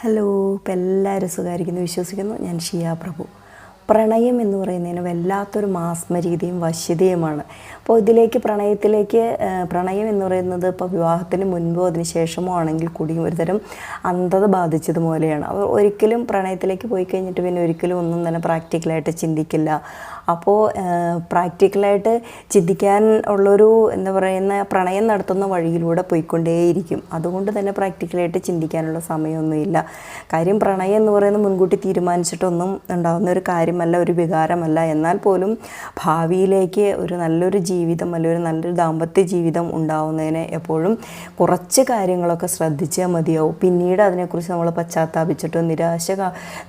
Hello ഇപ്പം എല്ലാവരും സുഖമായിരിക്കുന്നു വിശ്വസിക്കുന്നു. ഞാൻ ഷിയ പ്രഭു. പ്രണയം എന്ന് പറയുന്നതിന് വല്ലാത്തൊരു മാസ്മരീതിയും വശ്യതയുമാണ് അപ്പോൾ ഇതിലേക്ക് പ്രണയത്തിലേക്ക് പ്രണയം എന്ന് പറയുന്നത് ഇപ്പോൾ വിവാഹത്തിന് മുൻപോ അതിന് ശേഷമോ ആണെങ്കിൽ കൂടിയും ഒരുതരം അന്ധത ബാധിച്ചതുപോലെയാണ് അവർ ഒരിക്കലും പ്രണയത്തിലേക്ക് പോയി കഴിഞ്ഞിട്ട് പിന്നെ ഒരിക്കലും ഒന്നും തന്നെ പ്രാക്ടിക്കലായിട്ട് ചിന്തിക്കില്ല. അപ്പോൾ പ്രാക്ടിക്കലായിട്ട് ചിന്തിക്കാൻ ഉള്ളൊരു എന്താ പറയുന്ന പ്രണയം നടത്തുന്ന വഴിയിലൂടെ പോയിക്കൊണ്ടേയിരിക്കും. അതുകൊണ്ട് തന്നെ പ്രാക്ടിക്കലായിട്ട് ചിന്തിക്കാനുള്ള സമയമൊന്നുമില്ല. കാര്യം പ്രണയം എന്ന് പറയുന്നത് മുൻകൂട്ടി തീരുമാനിച്ചിട്ടൊന്നും ഉണ്ടാകുന്ന ഒരു കാര്യമല്ല ഒരു വികാരമല്ല. എന്നാൽ പോലും ഭാവിയിലേക്ക് ഒരു നല്ലൊരു ജീവിതം അല്ലെങ്കിൽ ഒരു നല്ലൊരു ദാമ്പത്യ ജീവിതം ഉണ്ടാവുന്നതിന് എപ്പോഴും കുറച്ച് കാര്യങ്ങളൊക്കെ ശ്രദ്ധിച്ചാൽ മതിയാവും. പിന്നീട് അതിനെക്കുറിച്ച് നമ്മൾ പശ്ചാത്താപിച്ചിട്ട് നിരാശ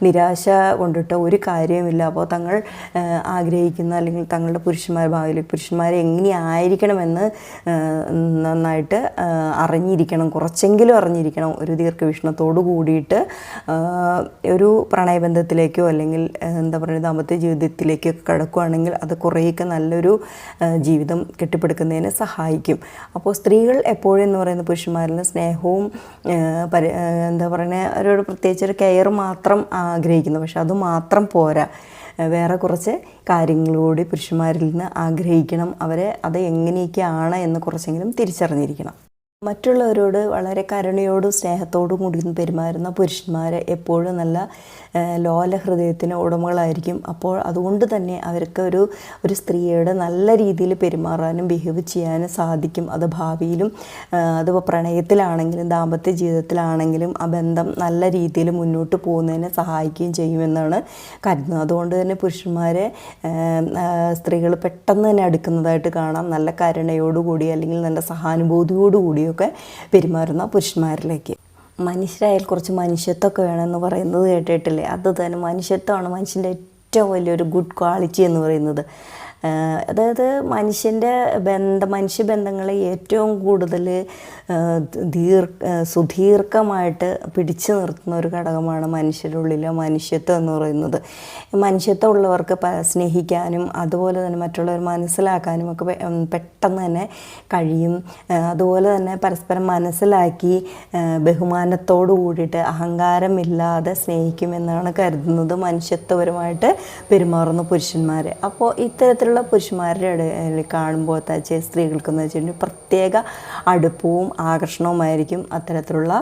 നിരാശ കൊണ്ടിട്ട് ഒരു കാര്യവുമില്ല. അപ്പോൾ തങ്ങൾ ആഗ്രഹിക്കുന്ന അല്ലെങ്കിൽ തങ്ങളുടെ പുരുഷന്മാർ ഭാവിയിൽ പുരുഷന്മാരെ എങ്ങനെയായിരിക്കണമെന്ന് നന്നായിട്ട് അറിഞ്ഞിരിക്കണം. കുറച്ചെങ്കിലും അറിഞ്ഞിരിക്കണം. ഒരു ദീർഘവീക്ഷണത്തോടു കൂടിയിട്ട് ഒരു പ്രണയബന്ധത്തിലേക്കോ അല്ലെങ്കിൽ എന്താ പറയുക ദാമ്പത്യ ജീവിതത്തിലേക്കോ കിടക്കുകയാണെങ്കിൽ അത് കുറേയൊക്കെ നല്ലൊരു ആ, ജീവിതം കെട്ടിപ്പടുക്കുന്നതിന് സഹായിക്കും. അപ്പോൾ സ്ത്രീകൾ എപ്പോഴും എന്ന് പറയുന്ന പുരുഷന്മാരിൽ സ്നേഹവും പരി എന്താ പറയുക അവരോട് പ്രത്യേകിച്ച് ഒരു കെയർ മാത്രം ആഗ്രഹിക്കുന്നു. പക്ഷെ അത് മാത്രം പോരാ. വേറെ കുറച്ച് കാര്യങ്ങളോട് പുരുഷന്മാരിൽ നിന്ന് ആഗ്രഹിക്കണം. അവരെ അത് എങ്ങനെയൊക്കെയാണ് എന്ന് കുറച്ചെങ്കിലും തിരിച്ചറിഞ്ഞിരിക്കണം. മറ്റുള്ളവരോട് വളരെ കരുണയോടും സ്നേഹത്തോടും കൂടി പെരുമാറുന്ന പുരുഷന്മാർ എപ്പോഴും നല്ല ലോല ഹൃദയത്തിന് ഉടമകളായിരിക്കും. അപ്പോൾ അതുകൊണ്ട് തന്നെ അവർക്ക് ഒരു ഒരു സ്ത്രീയോട് നല്ല രീതിയിൽ പെരുമാറാനും ബിഹേവ് ചെയ്യാനും സാധിക്കും. അത് ഭാവിയിലും അതിപ്പോൾ പ്രണയത്തിലാണെങ്കിലും ദാമ്പത്യ ജീവിതത്തിലാണെങ്കിലും ആ ബന്ധം നല്ല രീതിയിൽ മുന്നോട്ട് പോകുന്നതിന് സഹായിക്കുകയും ചെയ്യുമെന്നാണ് കരുതുന്നത്. അതുകൊണ്ട് തന്നെ പുരുഷന്മാരെ സ്ത്രീകൾ പെട്ടെന്ന് തന്നെ അടുക്കുന്നതായിട്ട് കാണാം. നല്ല കരുണയോടുകൂടി അല്ലെങ്കിൽ നല്ല സഹാനുഭൂതിയോടുകൂടിയൊക്കെ പെരുമാറുന്ന പുരുഷന്മാരിലേക്ക്. മനുഷ്യരായാൽ കുറച്ച് മനുഷ്യത്വമൊക്കെ വേണമെന്ന് പറയുന്നത് കേട്ടിട്ടില്ലേ? അത് തന്നെ മനുഷ്യത്വമാണ് മനുഷ്യന്റെ ഏറ്റവും വലിയൊരു ഗുഡ് ക്വാളിറ്റി എന്ന് പറയുന്നത്. അതായത് മനുഷ്യന്റെ ബന്ധ മനുഷ്യബന്ധങ്ങളെ ഏറ്റവും കൂടുതൽ ദീർ സുദീർഘമായിട്ട് പിടിച്ചു നിർത്തുന്ന ഒരു ഘടകമാണ് മനുഷ്യരുള്ളിലെ മനുഷ്യത്വം എന്ന് പറയുന്നത്. മനുഷ്യത്വം ഉള്ളവർക്ക് സ്നേഹിക്കാനും അതുപോലെ തന്നെ മറ്റുള്ളവർ മനസ്സിലാക്കാനും ഒക്കെ പെട്ടെന്ന് തന്നെ കഴിയും. അതുപോലെ തന്നെ പരസ്പരം മനസ്സിലാക്കി ബഹുമാനത്തോടു കൂടിയിട്ട് അഹങ്കാരമില്ലാതെ സ്നേഹിക്കുമെന്നാണ് കരുതുന്നത് മനുഷ്യത്വപരമായിട്ട് പെരുമാറുന്ന പുരുഷന്മാർ അപ്പോൾ ഇത്തരത്തിലുള്ള പുരുഷന്മാരുടെ ഇടയിൽ കാണുമ്പോൾ തച്ച് സ്ത്രീകൾക്കെന്ന് വെച്ചിട്ടുണ്ടെങ്കിൽ പ്രത്യേക അടുപ്പവും ആകർഷണവുമായിരിക്കും അത്തരത്തിലുള്ള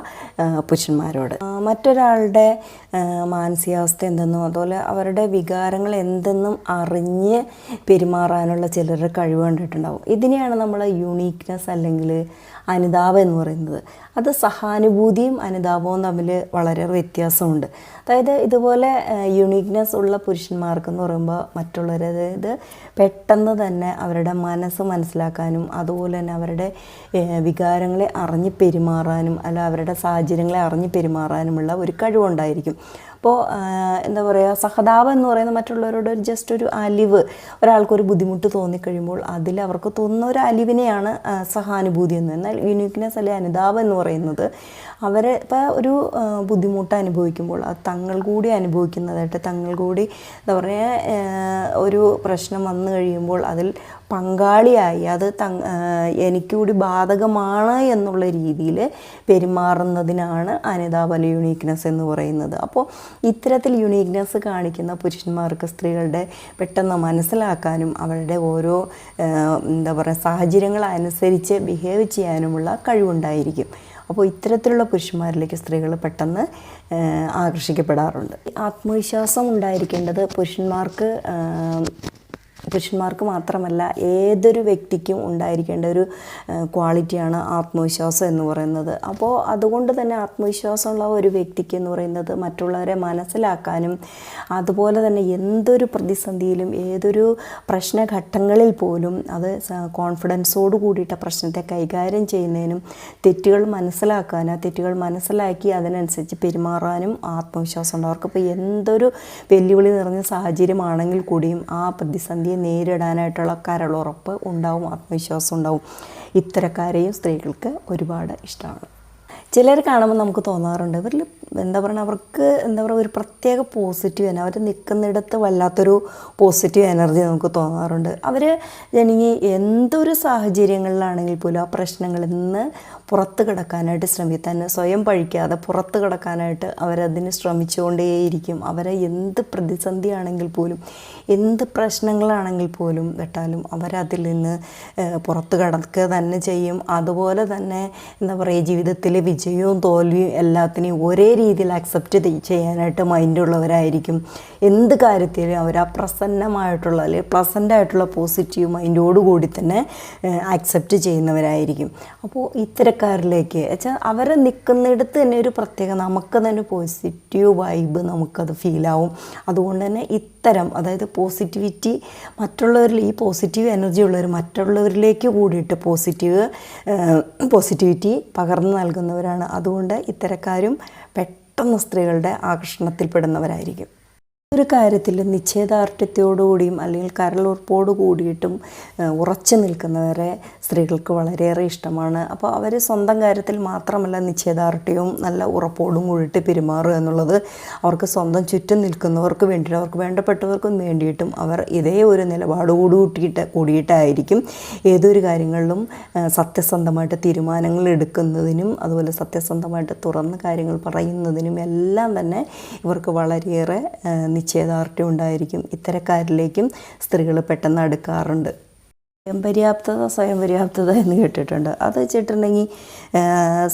പുരുഷന്മാരോട്. മറ്റൊരാളുടെ മാനസികാവസ്ഥ എന്തെന്നും അതുപോലെ അവരുടെ വികാരങ്ങൾ എന്തെന്നും അറിഞ്ഞ് പെരുമാറാനുള്ള ചിലരുടെ കഴിവ് കണ്ടിട്ടുണ്ടാവും. ഇതിനെയാണ് നമ്മൾ യൂണീക്നെസ് അല്ലെങ്കിൽ അനുതാപം എന്ന് പറയുന്നത്. അത് സഹാനുഭൂതിയും അനുതാപവും തമ്മിൽ വളരെ വ്യത്യാസമുണ്ട്. അതായത് ഇതുപോലെ യുണീക്നെസ് ഉള്ള പുരുഷന്മാർക്കെന്ന് പറയുമ്പോൾ മറ്റുള്ളവരത് അതായത് പെട്ടെന്ന് തന്നെ അവരുടെ മനസ്സ് മനസ്സിലാക്കാനും അതുപോലെ തന്നെ അവരുടെ വികാരങ്ങളെ അറിഞ്ഞ് പെരുമാറാനും അല്ല അവരുടെ സാഹചര്യങ്ങളെ അറിഞ്ഞ് പെരുമാറാനുമുള്ള ഒരു കഴിവുണ്ടായിരിക്കും. അപ്പോൾ എന്താ പറയുക സഹതാപം എന്ന് പറയുന്ന മറ്റുള്ളവരോട് ജസ്റ്റ് ഒരു അലിവ് ഒരാൾക്കൊരു ബുദ്ധിമുട്ട് തോന്നിക്കഴിയുമ്പോൾ അതിൽ അവർക്ക് തോന്നുന്ന ഒരു അലിവിനെയാണ് സഹാനുഭൂതി എന്ന് എന്നാൽ യുനീക്നെസ് അല്ലെ അനുതാപം എന്ന് പറയുന്നത് അവരെ ഇപ്പോൾ ഒരു ബുദ്ധിമുട്ട് അനുഭവിക്കുമ്പോൾ അത് തങ്ങൾ കൂടി അനുഭവിക്കുന്നതായിട്ട് തങ്ങൾ കൂടി എന്താ പറയുക ഒരു പ്രശ്നം വന്നു കഴിയുമ്പോൾ അതിൽ പങ്കാളിയായി. അത് എനിക്ക് കൂടി ബാധകമാണ് എന്നുള്ള രീതിയിൽ പെരുമാറുന്നതിനാണ് അനിതാപല യുണീക്നെസ് എന്ന് പറയുന്നത്. അപ്പോൾ ഇത്തരത്തിൽ യുണീക്നെസ് കാണിക്കുന്ന പുരുഷന്മാർക്ക് സ്ത്രീകളുടെ പെട്ടെന്ന് മനസ്സിലാക്കാനും അവരുടെ ഓരോ എന്താ പറയുക സാഹചര്യങ്ങൾ അനുസരിച്ച് ബിഹേവ് ചെയ്യാനുമുള്ള കഴിവുണ്ടായിരിക്കും. അപ്പോൾ ഇത്തരത്തിലുള്ള പുരുഷന്മാരിലേക്ക് സ്ത്രീകൾ പെട്ടെന്ന് ആകർഷിക്കപ്പെടാറുണ്ട്. ആത്മവിശ്വാസം ഉണ്ടായിരിക്കേണ്ടത് പുരുഷന്മാർക്ക് പുരുഷന്മാർക്ക് മാത്രമല്ല ഏതൊരു വ്യക്തിക്കും ഉണ്ടായിരിക്കേണ്ട ഒരു ക്വാളിറ്റിയാണ് ആത്മവിശ്വാസം എന്ന് പറയുന്നത്. അപ്പോൾ അതുകൊണ്ട് തന്നെ ആത്മവിശ്വാസമുള്ള ഒരു വ്യക്തിക്ക് എന്ന് പറയുന്നത് മറ്റുള്ളവരെ മനസ്സിലാക്കാനും അതുപോലെ തന്നെ എന്തൊരു പ്രതിസന്ധിയിലും ഏതൊരു പ്രശ്നഘട്ടങ്ങളിൽ പോലും അത് കോൺഫിഡൻസോട് കൂടിയിട്ട് പ്രശ്നത്തെ കൈകാര്യം ചെയ്യുന്നതിനും തെറ്റുകൾ മനസ്സിലാക്കാനും ആ തെറ്റുകൾ മനസ്സിലാക്കി അതിനനുസരിച്ച് പെരുമാറാനും ആത്മവിശ്വാസം ഉള്ളവർക്ക് അവർക്കിപ്പോൾ എന്തൊരു വെല്ലുവിളി നിറഞ്ഞ സാഹചര്യമാണെങ്കിൽ കൂടിയും ആ പ്രതിസന്ധിയെ നേരിടാനായിട്ടുള്ള കരളുറപ്പ് ഉണ്ടാവും ആത്മവിശ്വാസം ഉണ്ടാവും. ഇത്തരക്കാരെയും സ്ത്രീകൾക്ക് ഒരുപാട് ഇഷ്ടമാണ്. ചിലർ കാണുമ്പോൾ നമുക്ക് തോന്നാറുണ്ട് ഇവരിൽ എന്താ പറയുക അവർക്ക് എന്താ പറയുക ഒരു പ്രത്യേക പോസിറ്റീവ് എനർജി അവർ നിൽക്കുന്നിടത്ത് വല്ലാത്തൊരു പോസിറ്റീവ് എനർജി നമുക്ക് തോന്നാറുണ്ട്. അവർ ജനിങ്ങി എന്തൊരു സാഹചര്യങ്ങളിലാണെങ്കിൽ പോലും ആ പ്രശ്നങ്ങളിൽ നിന്ന് പുറത്ത് കിടക്കാനായിട്ട് ശ്രമിക്കാൻ സ്വയം പഴിക്കാതെ പുറത്ത് കിടക്കാനായിട്ട് അവരതിന് ശ്രമിച്ചുകൊണ്ടേയിരിക്കും. അവരെ എന്ത് പ്രതിസന്ധിയാണെങ്കിൽ പോലും എന്ത് പ്രശ്നങ്ങളാണെങ്കിൽ പോലും വെട്ടാലും അവരതിൽ നിന്ന് പുറത്ത് കിടക്കുക തന്നെ ചെയ്യും. അതുപോലെ തന്നെ എന്താ പറയുക ജീവിതത്തിലെ വിജയവും തോൽവിയും എല്ലാത്തിനെയും ഒരേ രീതിയിൽ അക്സെപ്റ്റ് ചെയ്യാനായിട്ട് മൈൻഡുള്ളവരായിരിക്കും എന്ത് കാര്യത്തിലും അവർ ആ പ്രസന്നമായിട്ടുള്ള അല്ലെങ്കിൽ പ്ലസന്റ് ആയിട്ടുള്ള പോസിറ്റീവ് മൈൻഡോടുകൂടി തന്നെ അക്സെപ്റ്റ് ചെയ്യുന്നവരായിരിക്കും. അപ്പോൾ ഇത്തരക്കാരിലേക്ക് വെച്ചാൽ അവരെ നിൽക്കുന്നിടത്ത് തന്നെ ഒരു പ്രത്യേക നമുക്ക് തന്നെ പോസിറ്റീവ് വൈബ് നമുക്കത് ഫീലാവും അതുകൊണ്ട് തന്നെ ഇത്തരം അതായത് പോസിറ്റിവിറ്റി മറ്റുള്ളവരിൽ ഈ പോസിറ്റീവ് എനർജി ഉള്ളവർ മറ്റുള്ളവരിലേക്ക് കൂടിയിട്ട് പോസിറ്റീവ് പോസിറ്റിവിറ്റി പകർന്നു നൽകുന്നവരാണ്. അതുകൊണ്ട് ഇത്തരക്കാരും പെട്ടെന്ന് സ്ത്രീകളുടെ ആകർഷണത്തിൽപ്പെടുന്നവരായിരിക്കും. ഒരു കാര്യത്തിൽ നിശ്ചയദാർഢ്യത്തോടുകൂടിയും അല്ലെങ്കിൽ കരളുറപ്പോട് കൂടിയിട്ടും ഉറച്ചു നിൽക്കുന്നവരെ സ്ത്രീകൾക്ക് വളരെയേറെ ഇഷ്ടമാണ്. അപ്പോൾ അവർ സ്വന്തം കാര്യത്തിൽ മാത്രമല്ല നിശ്ചയദാർഢ്യവും നല്ല ഉറപ്പോടും കൂടിയിട്ട് പെരുമാറുക എന്നുള്ളത് അവർക്ക് സ്വന്തം ചുറ്റും നിൽക്കുന്നവർക്ക് വേണ്ടിയിട്ട് അവർക്ക് വേണ്ടപ്പെട്ടവർക്കും വേണ്ടിയിട്ടും അവർ ഇതേ ഒരു നിലപാട് കൂടിയിട്ട് കൂടിയിട്ടായിരിക്കും ഏതൊരു കാര്യങ്ങളിലും സത്യസന്ധമായിട്ട് തീരുമാനങ്ങൾ എടുക്കുന്നതിനും അതുപോലെ സത്യസന്ധമായിട്ട് തുറന്ന് കാര്യങ്ങൾ പറയുന്നതിനും എല്ലാം തന്നെ ഇവർക്ക് വളരെയേറെ നിശ്ചയദാർഢ്യം ഉണ്ടായിരിക്കും. ഇത്തരക്കാരിലേക്കും സ്ത്രീകൾ പെട്ടെന്ന് അടുക്കാറുണ്ട്. സ്വയം പര്യാപ്തത സ്വയം പര്യാപ്തത എന്ന് കേട്ടിട്ടുണ്ട്. അത് വെച്ചിട്ടുണ്ടെങ്കിൽ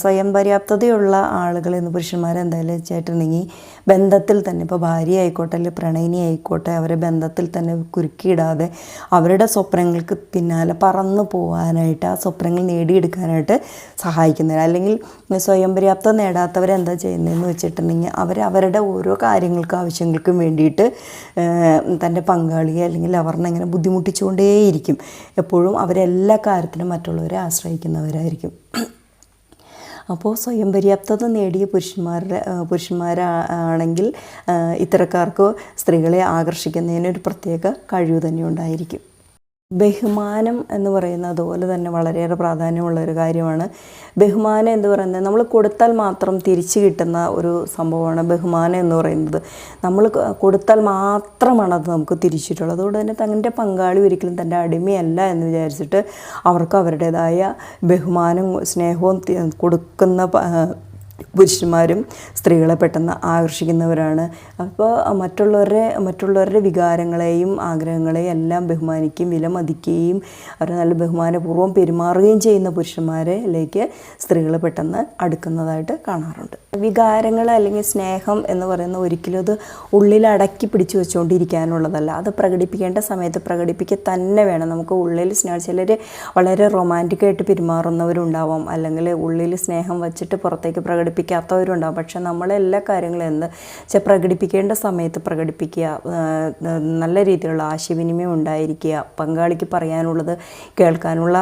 സ്വയം പര്യാപ്തതയുള്ള ആളുകൾ പുരുഷന്മാരെന്തായാലും വെച്ചിട്ടുണ്ടെങ്കിൽ ബന്ധത്തിൽ തന്നെ. ഇപ്പോൾ ഭാര്യ ആയിക്കോട്ടെ അല്ലെങ്കിൽ പ്രണയിനി ആയിക്കോട്ടെ അവരെ ബന്ധത്തിൽ തന്നെ കുരുക്കിയിടാതെ അവരുടെ സ്വപ്നങ്ങൾക്ക് പിന്നാലെ പറന്നു പോകാനായിട്ട് ആ സ്വപ്നങ്ങൾ നേടിയെടുക്കാനായിട്ട് സഹായിക്കുന്നവർ അല്ലെങ്കിൽ സ്വയം പര്യാപ്തത നേടാത്തവരെന്താ ചെയ്യുന്നതെന്ന് വെച്ചിട്ടുണ്ടെങ്കിൽ അവർ അവരുടെ ഓരോ കാര്യങ്ങൾക്കും ആവശ്യങ്ങൾക്കും വേണ്ടിയിട്ട് തന്റെ പങ്കാളിയെ അല്ലെങ്കിൽ അവരിനെ ഇങ്ങനെ ബുദ്ധിമുട്ടിച്ചുകൊണ്ടേയിരിക്കും. എപ്പോഴും അവരെല്ലാ കാര്യത്തിനും മറ്റുള്ളവരെ ആശ്രയിക്കുന്നവരായിരിക്കും. അപ്പോൾ സ്വയം പര്യാപ്തത നേടിയ പുരുഷന്മാരുടെ പുരുഷന്മാരാണെങ്കിൽ ഇത്തരക്കാർക്ക് സ്ത്രീകളെ ആകർഷിക്കുന്നതിന് ഒരു പ്രത്യേക കഴിവ് തന്നെ ഉണ്ടായിരിക്കും. ബഹുമാനം എന്ന് പറയുന്നത് അതുപോലെ തന്നെ വളരെയേറെ പ്രാധാന്യമുള്ള ഒരു കാര്യമാണ്. ബഹുമാനം എന്ന് പറയുന്നത് നമ്മൾ കൊടുത്താൽ മാത്രം തിരിച്ചു കിട്ടുന്ന ഒരു സംഭവമാണ് ബഹുമാനം എന്ന് പറയുന്നത്. നമ്മൾ കൊടുത്താൽ മാത്രമാണ് അത് നമുക്ക് തിരിച്ചിട്ടുള്ളത്. അതുകൊണ്ട് തന്നെ തന്റെ പങ്കാളി ഒരിക്കലും തന്റെ അടിമയല്ല എന്ന് വിചാരിച്ചിട്ട് അവർക്ക് അവരുടേതായ ബഹുമാനം സ്നേഹവും കൊടുക്കുന്ന പുരുഷന്മാരും സ്ത്രീകളെ പെട്ടെന്ന് ആകർഷിക്കുന്നവരാണ്. അപ്പോൾ മറ്റുള്ളവരുടെ മറ്റുള്ളവരുടെ വികാരങ്ങളെയും ആഗ്രഹങ്ങളെയും എല്ലാം ബഹുമാനിക്കുകയും വിലമതിക്കുകയും അവർ നല്ല ബഹുമാനപൂർവം പെരുമാറുകയും ചെയ്യുന്ന പുരുഷന്മാരിലേക്ക് സ്ത്രീകൾ പെട്ടെന്ന് അടുക്കുന്നതായിട്ട് കാണാറുണ്ട്. വികാരങ്ങൾ അല്ലെങ്കിൽ സ്നേഹം എന്ന് പറയുന്ന ഒരിക്കലും അത് ഉള്ളിൽ അടക്കി പിടിച്ചു വെച്ചുകൊണ്ടിരിക്കാനുള്ളതല്ല. അത് പ്രകടിപ്പിക്കേണ്ട സമയത്ത് പ്രകടിപ്പിക്കുക തന്നെ വേണം. നമുക്ക് ഉള്ളിൽ സ്നേഹം ചിലർ വളരെ റൊമാന്റിക്കായിട്ട് പെരുമാറുന്നവരുണ്ടാവാം. അല്ലെങ്കിൽ ഉള്ളിൽ സ്നേഹം വച്ചിട്ട് പുറത്തേക്ക് പ്രകടിപ്പിക്കാത്തവരുണ്ടാവും. പക്ഷെ നമ്മളെല്ലാ കാര്യങ്ങളും എന്ത്? വെച്ചാൽ പ്രകടിപ്പിക്കേണ്ട സമയത്ത് പ്രകടിപ്പിക്കുക നല്ല രീതിയിലുള്ള ആശയവിനിമയം ഉണ്ടായിരിക്കുക പങ്കാളിക്ക് പറയാനുള്ളത് കേൾക്കാനുള്ള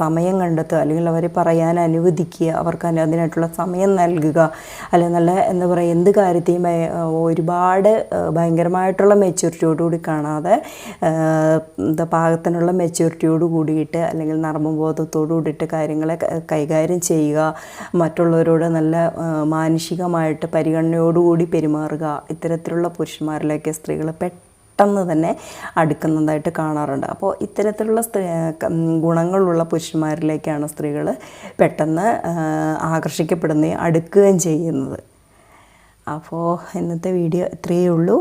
സമയം കണ്ടെത്തുക അല്ലെങ്കിൽ അവരെ പറയാൻ അനുവദിക്കുക അവർക്ക് അതിന് അതിനായിട്ടുള്ള സമയം നൽകുക അല്ലെങ്കിൽ നല്ല എന്താ പറയുക എന്ത് കാര്യത്തെയും ഒരുപാട് ഭയങ്കരമായിട്ടുള്ള മെച്യൂരിറ്റിയോടുകൂടി കാണാതെ എന്താ പാകത്തിനുള്ള മെച്യൂരിറ്റിയോട് കൂടിയിട്ട് അല്ലെങ്കിൽ നർമ്മബോധത്തോടു കൂടിയിട്ട് കാര്യങ്ങളെ കൈകാര്യം ചെയ്യുക മറ്റുള്ളവരോട് നല്ല മാനുഷികമായിട്ട് പരിഗണനയോടുകൂടി പെരുമാറുക. ഇത്തരത്തിലുള്ള പുരുഷന്മാരിലേക്ക് സ്ത്രീകൾ പെട്ടെന്ന് തന്നെ അടുക്കുന്നതായിട്ട് കാണാറുണ്ട്. അപ്പോൾ ഇത്തരത്തിലുള്ള സ്ത്രീ ഗുണങ്ങളുള്ള പുരുഷന്മാരിലേക്കാണ് സ്ത്രീകൾ പെട്ടെന്ന് ആകർഷിക്കപ്പെടുന്നതും അടുക്കുകയും ചെയ്യുന്നത്. അപ്പോൾ ഇന്നത്തെ വീഡിയോ ഇത്രയേ ഉള്ളൂ.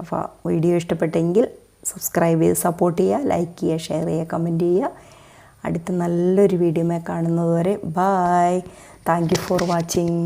അപ്പോൾ വീഡിയോ ഇഷ്ടപ്പെട്ടെങ്കിൽ സബ്സ്ക്രൈബ് ചെയ്ത് സപ്പോർട്ട് ചെയ്യുക ലൈക്ക് ചെയ്യുക ഷെയർ ചെയ്യുക കമന്റ് ചെയ്യുക. അടുത്ത നല്ലൊരു വീഡിയോമേ കാണുന്നതുവരെ bye thank you for watching